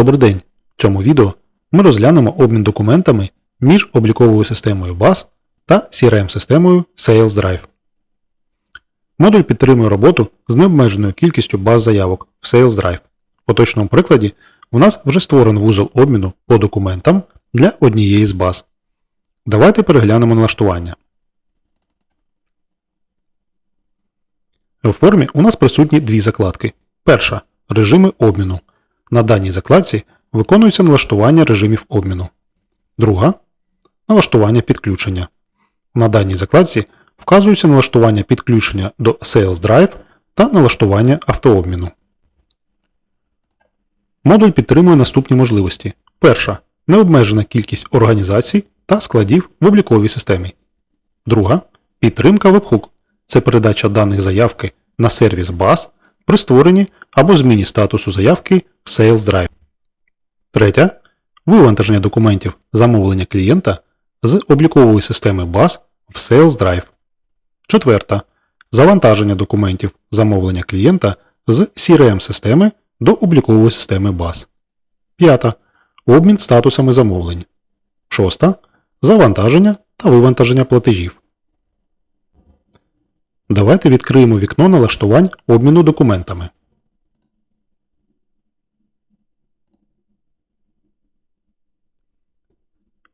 Добрий день! В цьому відео ми розглянемо обмін документами між обліковою системою BAS та CRM-системою Sales Drive. Модуль підтримує роботу з необмеженою кількістю баз заявок в Sales Drive. В поточному прикладі у нас вже створений вузол обміну по документам для однієї з баз. Давайте переглянемо налаштування. В формі у нас присутні дві закладки. Перша режими обміну. На даній закладці виконується налаштування режимів обміну. Друга налаштування підключення. На даній закладці вказуються налаштування підключення до Sales Drive та налаштування автообміну. Модуль підтримує наступні можливості. Перша необмежена кількість організацій та складів в обліковій системі. Друга підтримка Webhook. Це передача даних заявки на сервіс BAS при створенні або зміні статусу заявки в Sales Drive. Третя вивантаження документів замовлення клієнта з облікової системи BAS в Sales Drive. Четверта завантаження документів замовлення клієнта з CRM-системи до облікової системи BAS. П'ята обмін статусами замовлень. Шоста завантаження та вивантаження платежів. Давайте відкриємо вікно налаштувань обміну документами.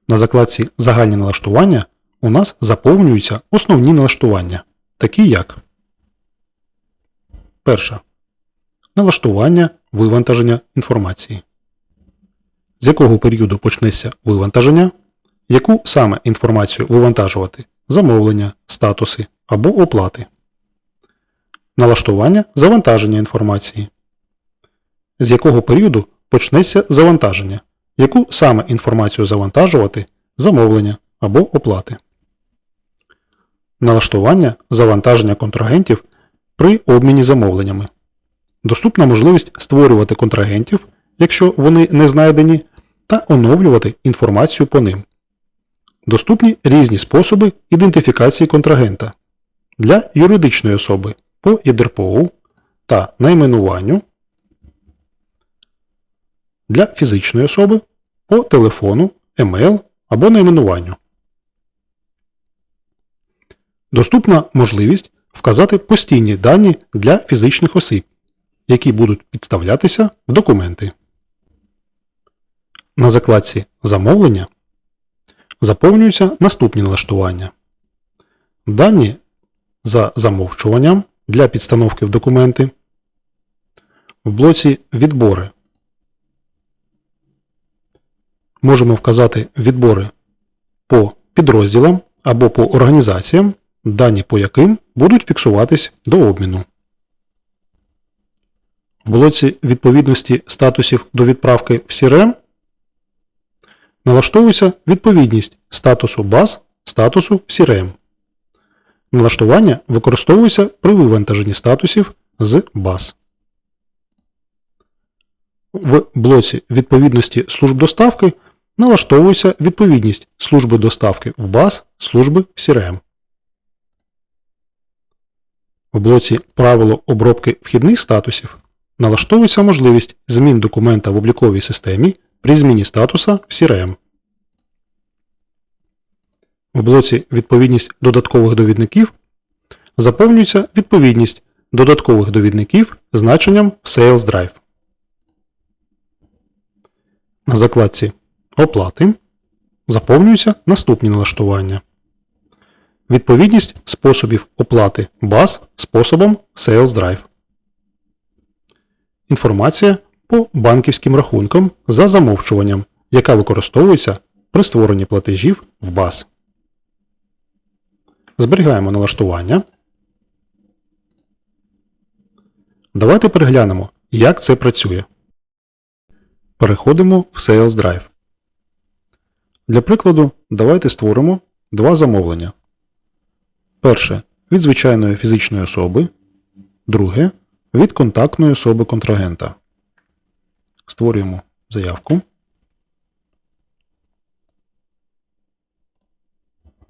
На закладці Загальні налаштування у нас заповнюються основні налаштування, такі як Перша. Налаштування вивантаження інформації. З якого періоду почнеться вивантаження, яку саме інформацію вивантажувати замовлення, статуси або оплати. Налаштування завантаження інформації. З якого періоду почнеться завантаження, яку саме інформацію завантажувати замовлення або оплати. Налаштування завантаження контрагентів при обміні замовленнями. Доступна можливість створювати контрагентів, якщо вони не знайдені, та оновлювати інформацію по ним. Доступні різні способи ідентифікації контрагента для юридичної особи по ЄДРПОУ та найменуванню, для фізичної особи по телефону, емейл або найменуванню. Доступна можливість вказати постійні дані для фізичних осіб, які будуть підставлятися в документи. На закладці Замовлення заповнюються наступні налаштування. Дані за замовчуванням для підстановки в документи. В блоці Відбори можемо вказати відбори по підрозділам або по організаціям, дані по яким будуть фіксуватись до обміну. В блоці відповідності статусів до відправки в CRM налаштовується відповідність статусу баз статусу в CRM. Налаштування використовується при вивантаженні статусів з баз. В блоці відповідності служб доставки налаштовується відповідність служби доставки в баз служби в CRM. В блоці Правило обробки вхідних статусів налаштовується можливість змін документа в обліковій системі при зміні статуса в CRM. В блоці Відповідність додаткових довідників заповнюється відповідність додаткових довідників значенням Sales Drive. На закладці Оплати заповнюються наступні налаштування. Відповідність способів оплати баз способом Sales Drive. Інформація по банківським рахункам за замовчуванням, яка використовується при створенні платежів в баз. Зберігаємо налаштування. Давайте переглянемо, як це працює. Переходимо в Sales Drive. Для прикладу, давайте створимо два замовлення. Перше від звичайної фізичної особи. Друге від контактної особи контрагента. Створюємо заявку.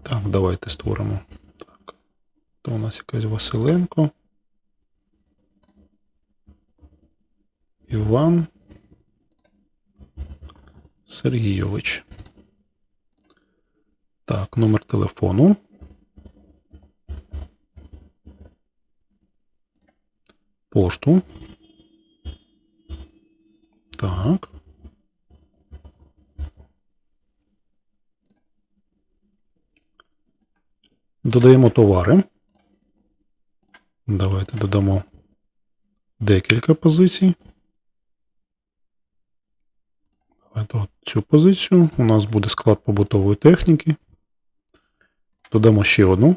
Так, давайте створимо. Так. То у нас якась Василенко. Іван. Сергійович. Так, номер телефону. Пошту. Так. Додаємо товари. Давайте додамо декілька позицій. Давайте от цю позицію. У нас буде склад побутової техніки. Додамо ще одну.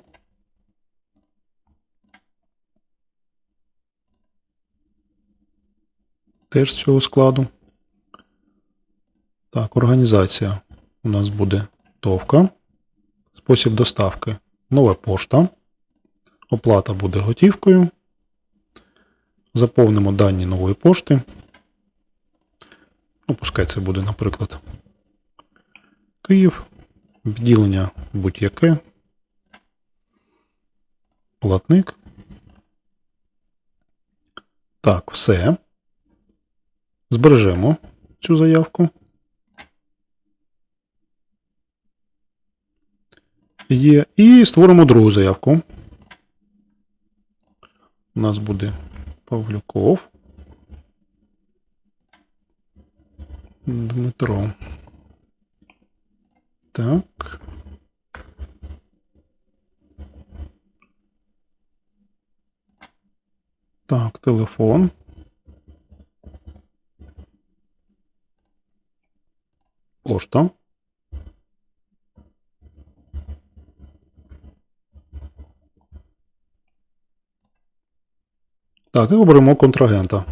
Теж з цього складу. Так, організація у нас буде товка. Спосіб доставки нова пошта. Оплата буде готівкою. Заповнимо дані нової пошти. Ну, пускай це буде, наприклад, Київ. Відділення будь-яке. Платник. Так, все. Збережемо цю заявку. Є. І створимо другу заявку. У нас буде Павлюков. Дмитро. Так. Так, телефон. Пошта. Так, і оберемо контрагента.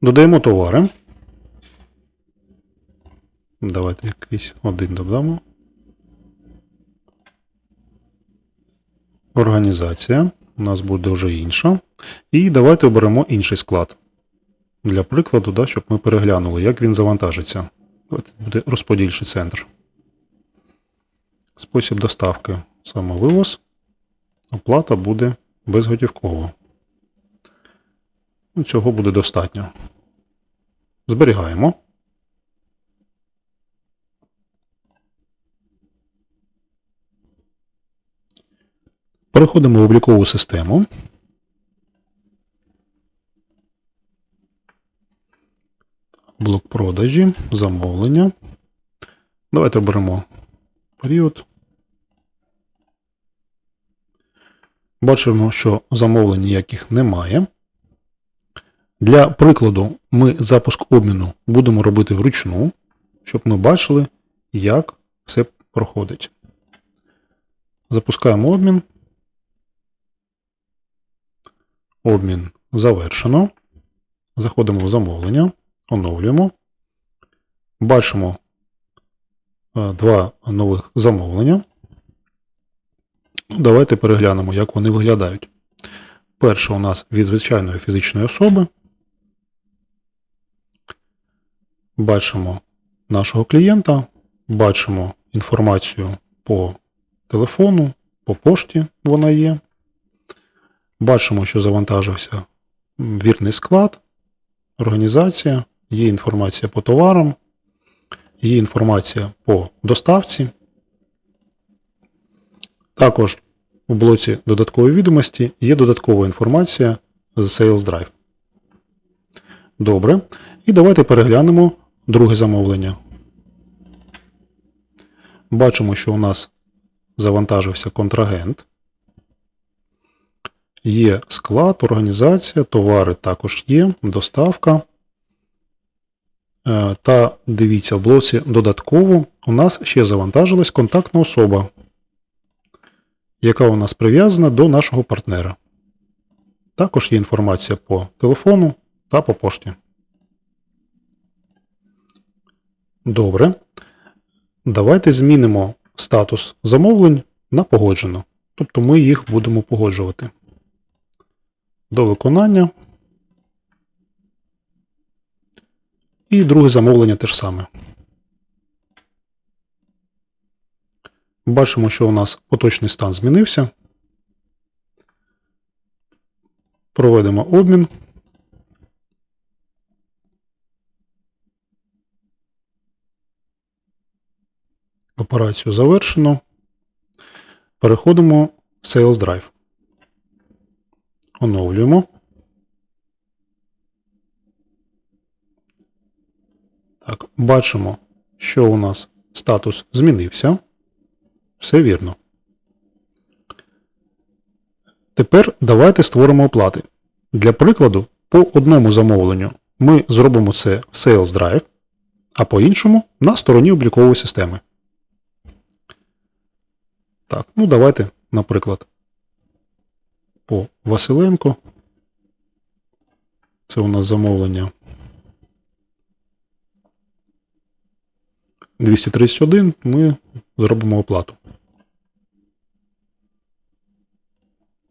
Додаємо товари. Давайте якийсь один додамо. Організація. У нас буде вже інша. І давайте оберемо інший склад. Для прикладу, да, щоб ми переглянули, як він завантажиться. Це буде розподільчий центр. Спосіб доставки самовивоз. Оплата буде безготівково. Ну, Цього буде достатньо. Зберігаємо. Переходимо в облікову систему. Блок продажі, замовлення. Давайте оберемо період. Бачимо, що замовлень ніяких немає. Для прикладу, ми запуск обміну будемо робити вручну, щоб ми бачили, як все проходить. Запускаємо обмін. Обмін завершено. Заходимо в замовлення, оновлюємо. Бачимо е, два нових замовлення. Давайте переглянемо, як вони виглядають. Перше у нас від звичайної фізичної особи. Бачимо нашого клієнта, бачимо інформацію по телефону, по пошті вона є. Бачимо, що завантажився вірний склад, організація, є інформація по товарам, є інформація по доставці. Також у блоці додаткової відомості є додаткова інформація з Sales Drive. Добре. І давайте переглянемо друге замовлення. Бачимо, що у нас завантажився контрагент. Є склад, організація, товари також є, доставка. Е, Та дивіться, в блоці додатково у нас ще завантажилась контактна особа, яка у нас прив'язана до нашого партнера. Також є інформація по телефону та по пошті. Добре. Давайте змінимо статус замовлень на погоджено. Тобто ми їх будемо погоджувати до виконання. І друге замовлення те ж саме. Бачимо, що у нас поточний стан змінився. Проведемо обмін. Операцію завершено. Переходимо в Sales Drive. Оновлюємо. Так, бачимо, що у нас статус змінився. Все вірно. Тепер давайте створимо оплати. Для прикладу, по одному замовленню ми зробимо це в Sales Drive, а по іншому на стороні облікової системи. Так, ну давайте, наприклад, по Василенко. Це у нас замовлення 231. Ми зробимо оплату.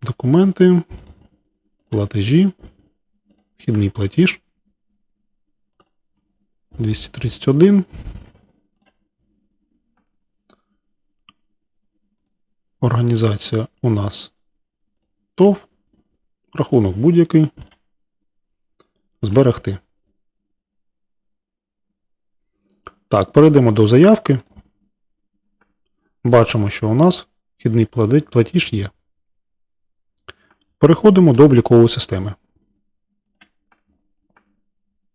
Документи, платежі, вхідний платіж. 231. Організація у нас ТОВ. Рахунок будь-який. Зберегти. Так, перейдемо до заявки. Бачимо, що у нас вхідний платіж є. Переходимо до облікової системи.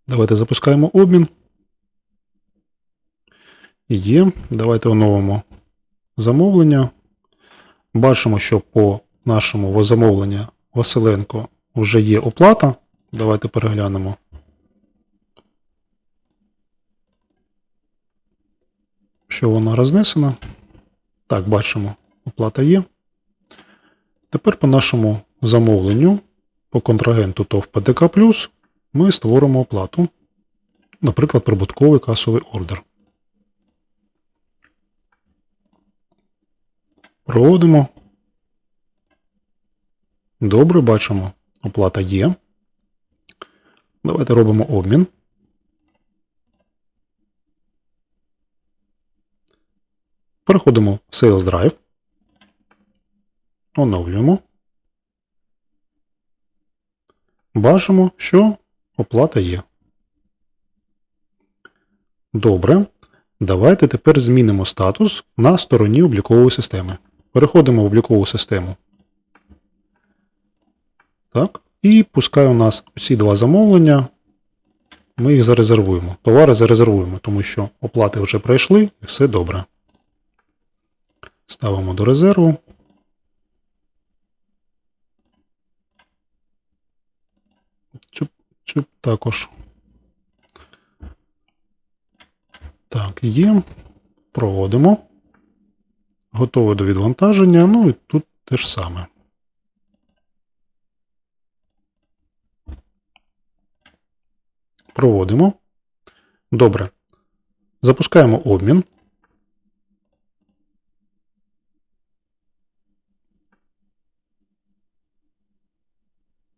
Давайте запускаємо обмін. Є. Давайте оновимо замовлення. Бачимо, що по нашому замовленню Василенко вже є оплата. Давайте переглянемо. Що вона рознесена. Так, бачимо, оплата є. Тепер по нашому замовленню по контрагенту ТОВ ПДК ми створимо оплату, наприклад, прибутковий касовий ордер. Проводимо. Добре, бачимо, оплата є. Давайте робимо обмін. Переходимо в Sales Drive. Оновлюємо. Бачимо, що оплата є. Добре. Давайте тепер змінимо статус на стороні облікової системи. Переходимо в облікову систему. Так. І пускай у нас ці два замовлення. Ми їх зарезервуємо. Товари зарезервуємо, тому що оплати вже пройшли і все добре. Ставимо до резерву. Цю, цю також. Так, є. Проводимо. Готове до відвантаження. Ну і тут те ж саме. Проводимо. Добре. Запускаємо обмін.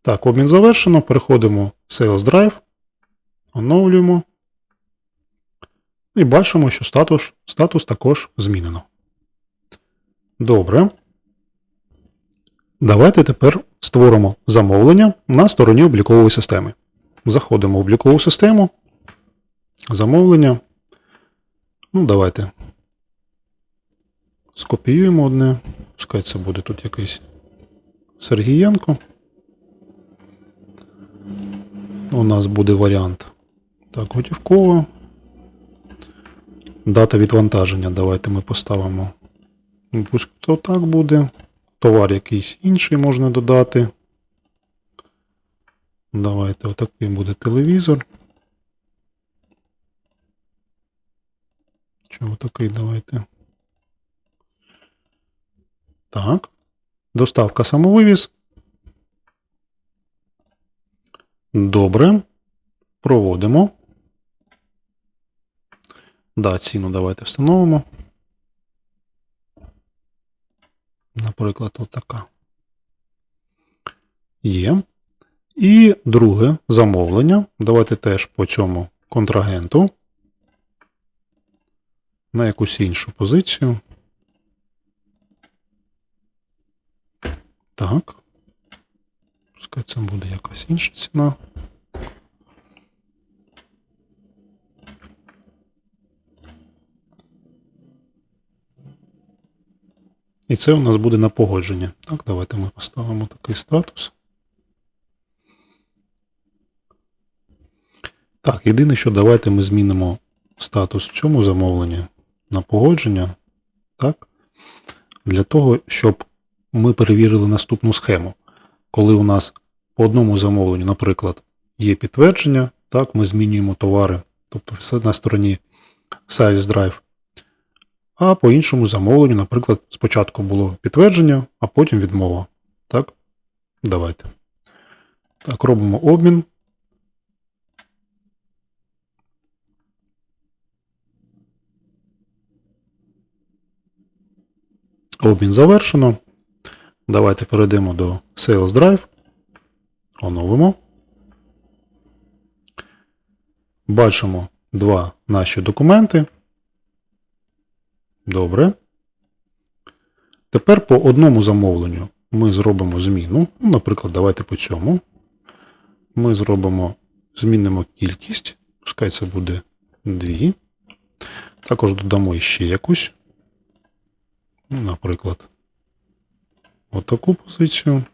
Так, обмін завершено. Переходимо в Sales Drive. Оновлюємо. І бачимо, що статус, статус також змінено. Добре. Давайте тепер створимо замовлення на стороні облікової системи. Заходимо в облікову систему. Замовлення. Ну, давайте. Скопіюємо одне. Пускай це буде тут якийсь Сергієнко. У нас буде варіант. Так, готівково. Дата відвантаження. Давайте ми поставимо. Ну, Пусть то так буде. Товар якийсь інший можна додати. Давайте отакий буде телевізор. Чи отакий давайте. Так. Доставка самовивіз. Добре. Проводимо. Да, ціну давайте встановимо. Наприклад, отака. Є. І друге замовлення. Давайте теж по цьому контрагенту. На якусь іншу позицію. Так. Пускай це буде якась інша ціна. І це у нас буде на погодження. Так, давайте ми поставимо такий статус. Так, єдине, що давайте ми змінимо статус в цьому замовленні на погодження. Так, для того, щоб ми перевірили наступну схему. Коли у нас по одному замовленню, наприклад, є підтвердження, так, ми змінюємо товари, тобто на стороні Sales Drive. А по іншому замовленню, наприклад, спочатку було підтвердження, а потім відмова. Так? Давайте. Так, робимо обмін. Обмін завершено. Давайте перейдемо до Sales Drive. Оновимо. Бачимо два наші документи. Добре. Тепер по одному замовленню ми зробимо зміну. Ну, Наприклад, давайте по цьому. Ми зробимо, змінимо кількість. Пускай це буде 2. Також додамо ще якусь. Ну, Наприклад, отаку позицію.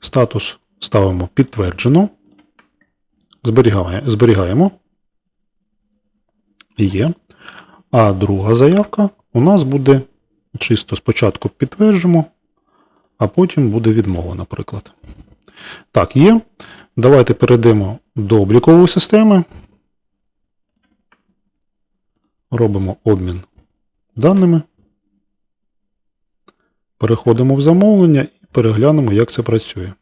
Статус ставимо підтверджено. Зберігаємо. зберігаємо. Є. А друга заявка у нас буде чисто спочатку підтверджимо, а потім буде відмова, наприклад. Так, є. Давайте перейдемо до облікової системи. Робимо обмін даними. Переходимо в замовлення і переглянемо, як це працює.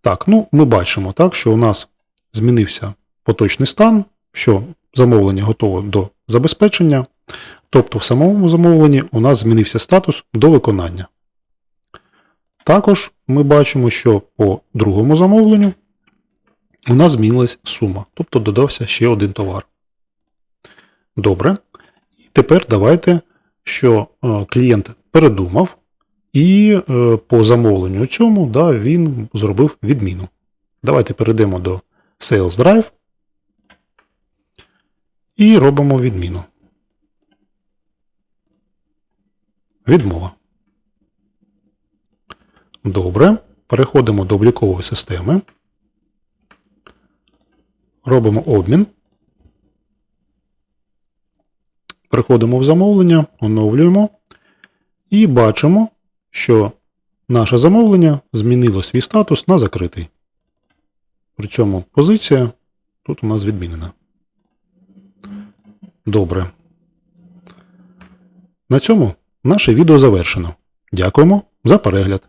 Так, ну ми бачимо, так, що у нас змінився поточний стан, що замовлення готове до забезпечення. Тобто в самому замовленні у нас змінився статус до виконання. Також ми бачимо, що по другому замовленню у нас змінилась сума, тобто додався ще один товар. Добре. І тепер давайте, що е, клієнт передумав, і е, по замовленню цьому да, він зробив відміну. Давайте перейдемо до Sales Drive і робимо відміну. Відмова. Добре. Переходимо до облікової системи. Робимо обмін. Переходимо в замовлення, оновлюємо і бачимо, що наше замовлення змінило свій статус на закритий. При цьому позиція тут у нас відмінена. Добре. На цьому наше відео завершено. Дякуємо за перегляд.